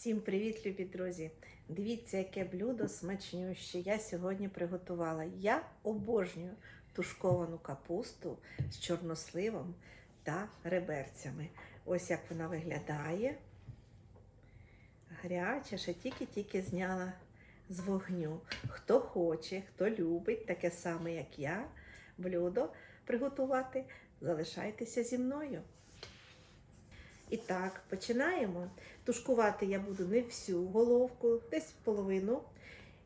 Всім привіт, любі друзі! Дивіться, яке блюдо смачнюще я сьогодні приготувала. Я обожнюю тушковану капусту з чорносливом та реберцями. Ось як вона виглядає. Гаряча, ще тільки-тільки зняла з вогню. Хто хоче, хто любить таке саме, як я, блюдо приготувати, залишайтеся зі мною. І так, починаємо. Тушкувати я буду не всю головку, десь половину.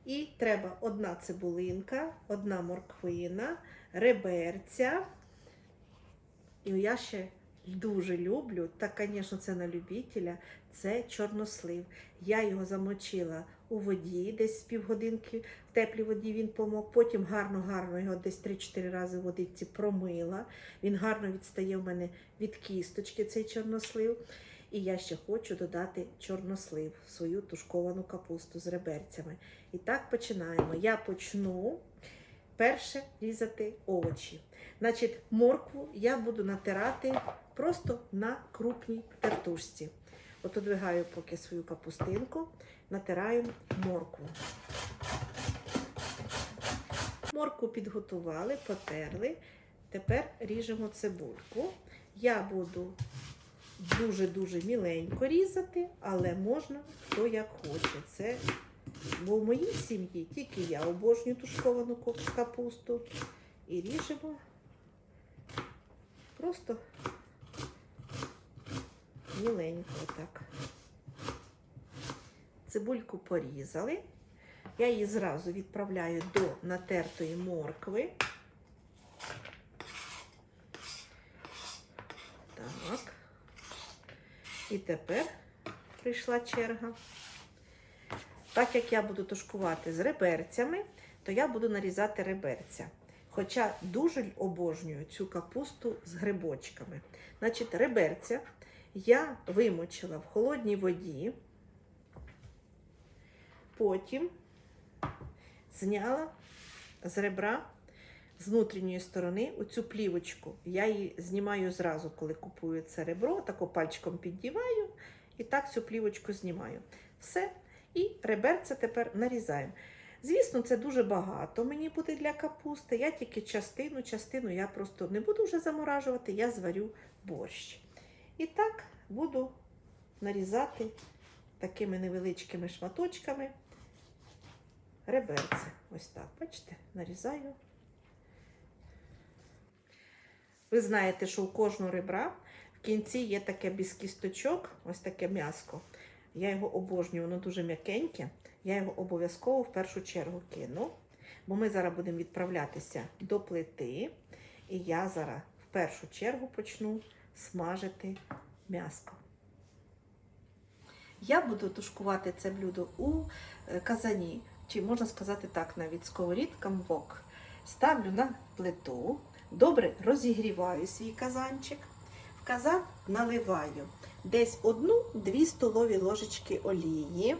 І треба одна цибулинка, одна морквина, реберця. І я ще дуже люблю, так, звісно, це на любителя, це чорнослив. Я його замочила у воді, десь з півгодинки в теплій воді він помог. Потім гарно-гарно його десь 3-4 рази в водичці промила. Він гарно відстає в мене від кісточки, цей чорнослив. І я ще хочу додати чорнослив в свою тушковану капусту з реберцями. І так починаємо. Я почну перше різати овочі. Значить, моркву я буду натирати просто на крупній тертушці. От одвигаю поки свою капустинку, натираю моркву. Моркву підготували, потерли. Тепер ріжемо цибульку. Я буду дуже-дуже міленько різати, але можна хто як хоче. Це, бо в моїй сім'ї тільки я обожнюю тушковану капусту. І ріжемо просто міленько так. Цибульку порізали. Я її зразу відправляю до натертої моркви. Так. І тепер прийшла черга. Так як я буду тушкувати з реберцями, то я буду нарізати реберця. Хоча дуже обожнюю цю капусту з грибочками. Значить, реберця я вимочила в холодній воді, потім зняла з ребра з внутрішньої сторони оцю плівочку. Я її знімаю зразу, коли купую це ребро, тако пальчиком піддіваю і так цю плівочку знімаю. Все. І реберця тепер нарізаємо. Звісно, це дуже багато мені буде для капусти. Я тільки частину, частину я просто не буду вже заморажувати, я зварю борщ. І так буду нарізати такими невеличкими шматочками реберце. Ось так, бачите, нарізаю. Ви знаєте, що у кожного ребра в кінці є таке без кісточок, ось таке м'яско. Я його обожнюю, воно дуже м'якеньке. Я його обов'язково в першу чергу кину, бо ми зараз будемо відправлятися до плити. І я зараз в першу чергу почну смажити м'яско. Я буду тушкувати це блюдо у е, казані, чи можна сказати так, навіть сковорідка вок. Ставлю на плиту, добре розігріваю свій казанчик. В казан наливаю десь одну-дві столові ложечки олії.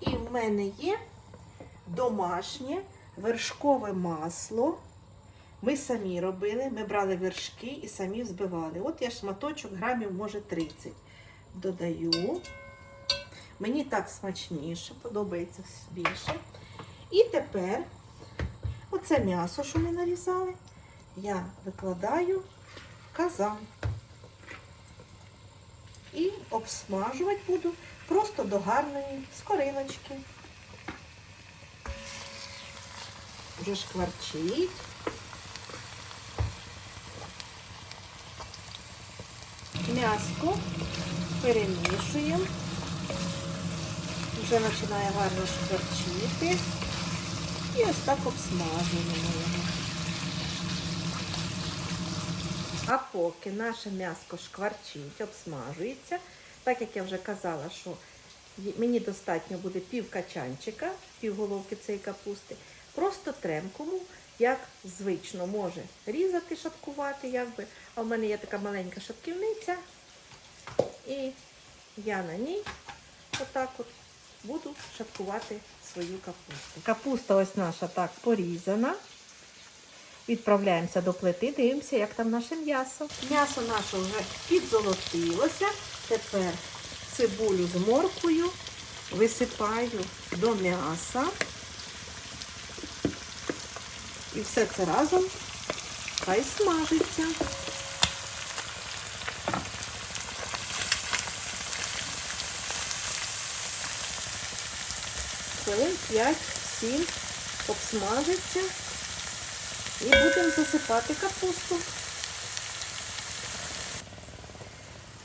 І в мене є домашнє вершкове масло. Ми самі робили, ми брали вершки і самі взбивали. От я шматочок грамів, може 30. Додаю. Мені так смачніше, подобається більше. І тепер оце м'ясо, що ми нарізали, я викладаю казан. І обсмажувати буду просто до гарної скориночки. Вже шкварчить. М'яско перемішуємо. Вже починає гарно шкварчити. І ось так обсмажуємо його. А поки наше м'яско шкварчить, обсмажується, так як я вже казала, що мені достатньо буде пів качанчика, пів головки цієї капусти. Просто трем кому, як звично, може різати, шаткувати, якби. А в мене є така маленька шатківниця. І я на ній отак от буду шаткувати свою капусту. Капуста ось наша так порізана. Відправляємося до плити, дивимося, як там наше м'ясо. М'ясо наше вже підзолотилося. Тепер цибулю з морквою висипаю до м'яса. І все це разом хай смажиться. Хвилин 5-7 обсмажиться і будемо засипати капусту.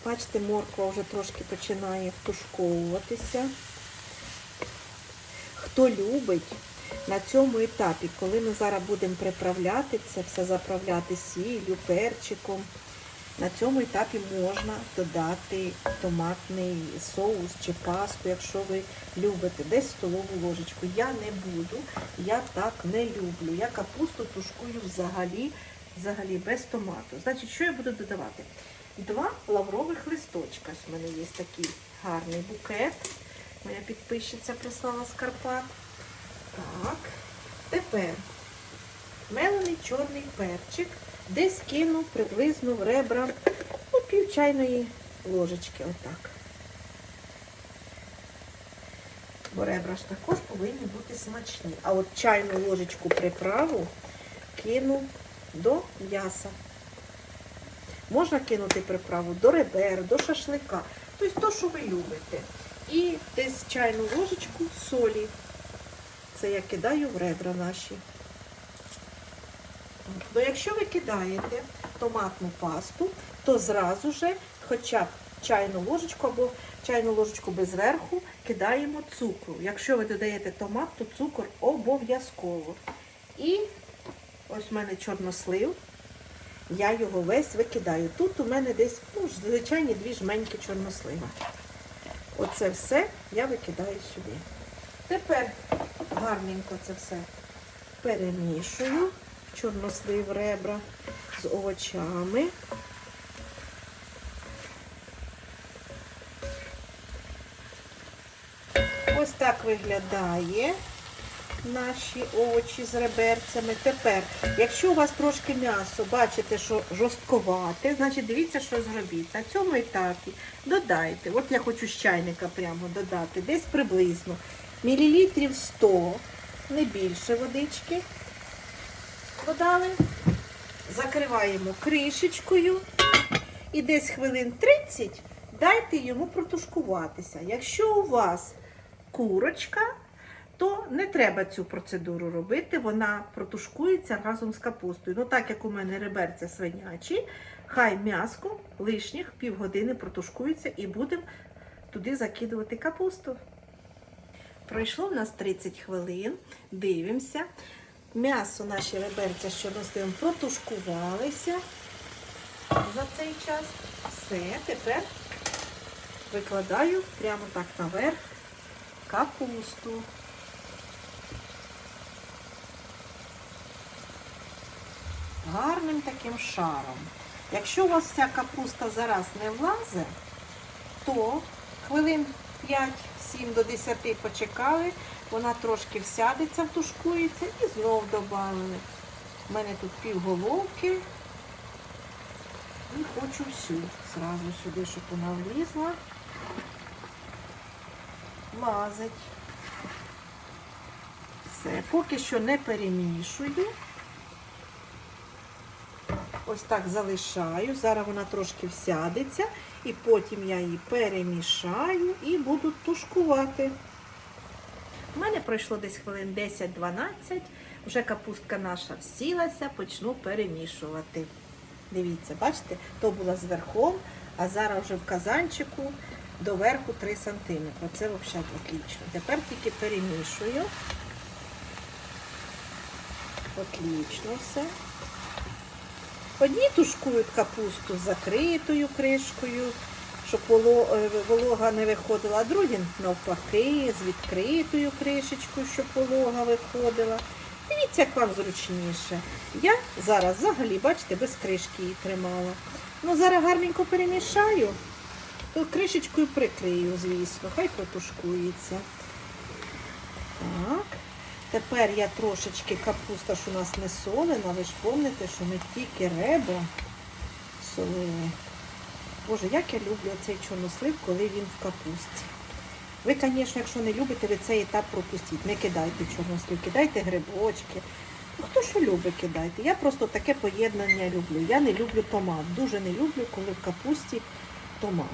Бачите, морква вже трошки починає втушковуватися. Хто любить на цьому етапі, коли ми зараз будемо приправляти це, все заправляти сіллю, перчиком, на цьому етапі можна додати томатний соус чи пасту, якщо ви любите, десь столову ложечку. Я не буду, я так не люблю. Я капусту тушкую взагалі, взагалі без томату. Значить, що я буду додавати? Два лаврових листочка. У мене є такий гарний букет. Моя підписчиця прислала з Карпат. Так. Тепер мелений чорний перчик. Десь кину приблизно в ребра ну, пів чайної ложечки. Отак. Бо ребра ж також повинні бути смачні. А от чайну ложечку приправу кину до м'яса. Можна кинути приправу до ребер, до шашлика. Тобто то, що ви любите. І десь чайну ложечку солі. Це я кидаю в ребра наші. Ну, якщо ви кидаєте томатну пасту, то зразу же хоча б чайну ложечку або чайну ложечку без верху кидаємо цукру. Якщо ви додаєте томат, то цукор обов'язково. І ось в мене чорнослив. Я його весь викидаю. Тут у мене десь ну, звичайні дві жменьки чорнослива. Оце все я викидаю сюди. Тепер гарненько це все перемішую. Чорнослив ребра з овочами. Ось так виглядає наші овочі з реберцями. Тепер, якщо у вас трошки м'ясо, бачите, що жорстковате, значить дивіться, що зробіть. На цьому етапі додайте. От я хочу з чайника прямо додати, десь приблизно мілілітрів 100, не більше водички. Додали, закриваємо кришечкою і десь хвилин 30 дайте йому протушкуватися. Якщо у вас курочка, то не треба цю процедуру робити, вона протушкується разом з капустою. Ну, так як у мене реберця свинячі, хай м'яско лишніх півгодини протушкується і будемо туди закидувати капусту. Пройшло в нас 30 хвилин, дивимося. М'ясо наші реберця, що ми протушкувалися за цей час. Все, тепер викладаю прямо так наверх капусту. Гарним таким шаром. Якщо у вас вся капуста зараз не влазить, то хвилин 5-7 до 10 почекали, вона трошки всядеться, втушкується і знов додали. У мене тут півголовки. І хочу всю зразу сюди, щоб вона влізла. Лазить. Все, поки що не перемішую. Ось так залишаю. Зараз вона трошки всядеться, і потім я її перемішаю і буду тушкувати. У мене пройшло десь хвилин 10-12, вже капустка наша всілася, почну перемішувати. Дивіться, бачите, то була зверхом, а зараз вже в казанчику доверху 3 см. Це взагалі отлично. Тепер тільки перемішую. Отлично все. Одні тушкують капусту з закритою кришкою, щоб е, волога не виходила, а другі навпаки, з відкритою кришечкою, щоб волога виходила. Дивіться, як вам зручніше. Я зараз взагалі, бачите, без кришки її тримала. Ну, зараз гарненько перемішаю, то кришечкою прикрию, звісно, хай протушкується. Так. Тепер я трошечки капуста, що у нас не солена, ви ж пам'ятаєте, що ми тільки ребра солили. Боже, як я люблю цей чорнослив, коли він в капусті. Ви, звісно, якщо не любите, ви цей етап пропустіть. Не кидайте чорнослив, кидайте грибочки. Ну, хто що любить, кидайте. Я просто таке поєднання люблю. Я не люблю томат. Дуже не люблю, коли в капусті томат.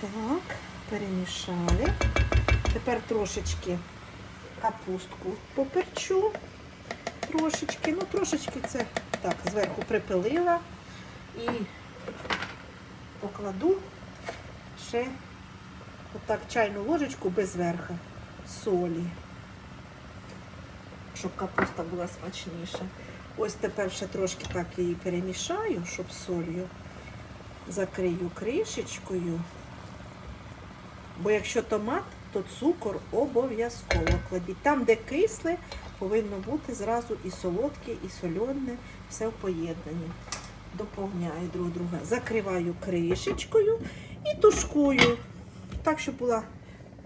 Так, перемішали. Тепер трошечки капустку поперчу. Трошечки, ну трошечки це так, зверху припилила і покладу ще отак чайну ложечку без верха солі, щоб капуста була смачніша. Ось тепер ще трошки так її перемішаю, щоб солью закрию кришечкою. Бо якщо томат, то цукор обов'язково кладіть. Там, де кисле, повинно бути зразу і солодке, і солене, все в поєднанні. Доповняю друг друга. Закриваю кришечкою і тушкую, так, щоб була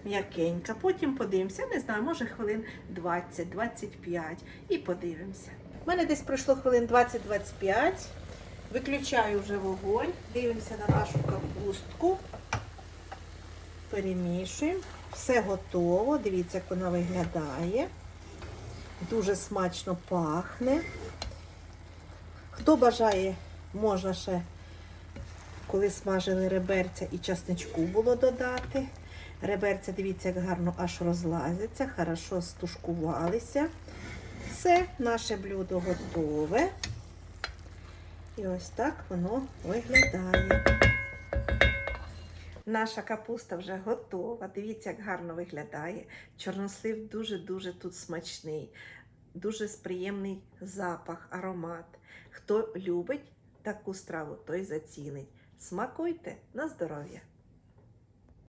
м'якенька. Потім подивимося, не знаю, може хвилин 20-25 і подивимося. У мене десь пройшло хвилин 20-25. Виключаю вже вогонь, дивимося на нашу капустку. Перемішуємо. Все готово. Дивіться, як вона виглядає. Дуже смачно пахне. Хто бажає, можна ще, коли смажили реберця і часничку було додати. Реберця, дивіться, як гарно аж розлазиться, хорошо стушкувалися. Все, наше блюдо готове. І ось так воно виглядає. Наша капуста вже готова. Дивіться, як гарно виглядає. Чорнослив дуже-дуже тут смачний, дуже приємний запах, аромат. Хто любить таку страву, той зацінить. Смакуйте на здоров'я!